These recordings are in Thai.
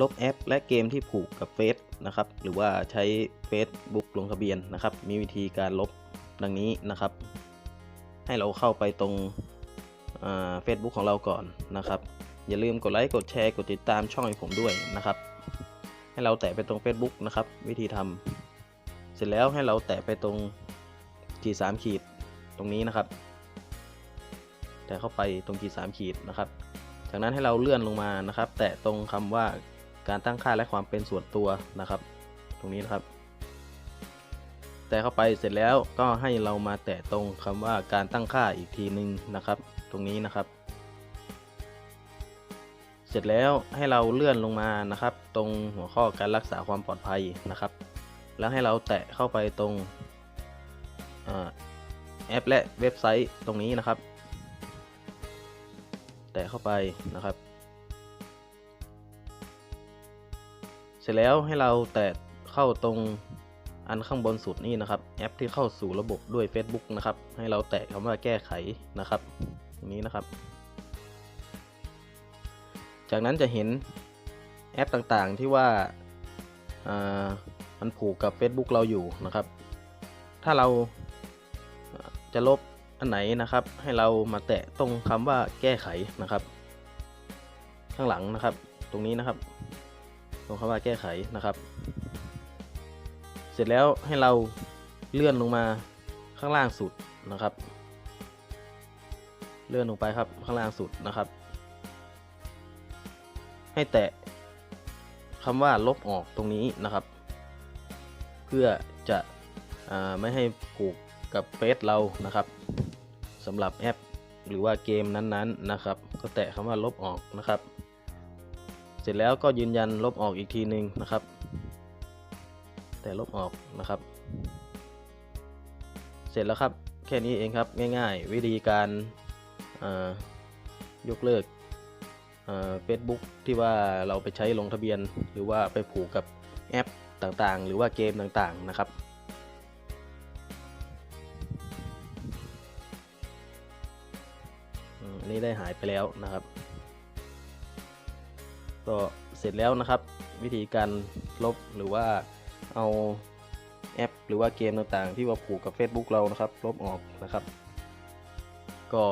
ลบแอป และเกมที่ผูกกับเฟซนะครับหรือว่าใช้ Facebook ลงทะเบียนนะครับ มีวิธีการลบดังนี้นะครับ ให้เราเข้าไปตรงเฟซบุ๊กของเราก่อนนะครับ อย่าลืมกดไลค์กดแชร์กดติดตามช่องให้ผมด้วยนะครับ ให้เราแตะไปตรง Facebook นะครับ วิธีทำเสร็จแล้วให้เราแตะไปตรงขีดสามขีดตรงนี้นะครับ แตะเข้าไปตรงขีดสามขีดนะครับ จากนั้นให้เราเลื่อนลงมานะครับ แตะตรงคำว่า การตั้งค่าและความเป็นส่วนตัวนะครับ ตรงนี้นะครับ แตะเข้าไปเสร็จแล้วก็ให้เรามาแตะตรงคำว่าการตั้งค่าอีกทีหนึ่งนะครับ ตรงนี้นะครับ เสร็จแล้วให้เราเลื่อนลงมานะครับ ตรงหัวข้อการรักษาความปลอดภัยนะครับ แล้วให้เราแตะเข้าไปตรงแอปและเว็บไซต์ตรงนี้นะครับ แตะเข้าไปนะครับ สร็จแล้วให้เราแตะเข้าตรงอันข้างบนสุดนี่นะครับ แอปที่เข้าสู่ระบบด้วย Facebook นะครับ ให้เราแตะคำว่าแก้ไขนะครับตรงนี้นะครับ จากนั้นจะเห็นแอปต่างๆที่ว่ามันผูกกับ Facebook เราอยู่นะครับ ถ้าเราจะลบอันไหนนะครับ ให้เรามาแตะตรงคำว่าแก้ไขนะครับ ข้างหลังนะครับ ตรงนี้นะครับ ตรงคำว่าแก้ไขนะครับ เสร็จแล้วให้เราเลื่อนลงมาข้างล่างสุดนะครับ เลื่อนลงไปครับข้างล่างสุดนะครับ ให้แตะคำว่าลบออกตรงนี้นะครับ เพื่อจะไม่ให้ผูกกับเฟซเรานะครับสำหรับแอปหรือว่าเกมนั้นๆนะครับ ก็แตะคำว่าลบออกนะครับ สร็จแล้วก็ยืนยันลบออกอีกทีหนึ่งนะครับ แต่ลบออกนะครับ เสร็จแล้วครับแค่นี้เองครับง่ายๆ วิธีการยกเลิกเฟซบุ๊กที่ว่าเราไปใช้ลงทะเบียน หรือว่าไปผูกกับแอปต่างๆ หรือว่าเกมต่างๆนะครับอันนี้ได้หายไปแล้วนะครับ ก็เสร็จแล้วนะครับ วิธีการลบหรือว่าเอาแอป หรือว่าเกมต่างๆ ที่ว่าผูกกับ Facebook เรานะครับ ลบออกนะครับ ก็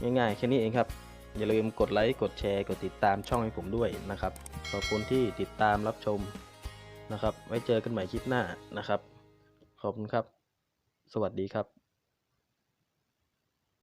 ง่ายๆแค่นี้เองครับ อย่าลืมกดไลค์กดแชร์ กดติดตามช่องให้ผมด้วยนะครับ ขอบคุณที่ติดตามรับชมนะครับ ไว้เจอกันใหม่คลิปหน้านะครับ ขอบคุณครับ สวัสดีครับ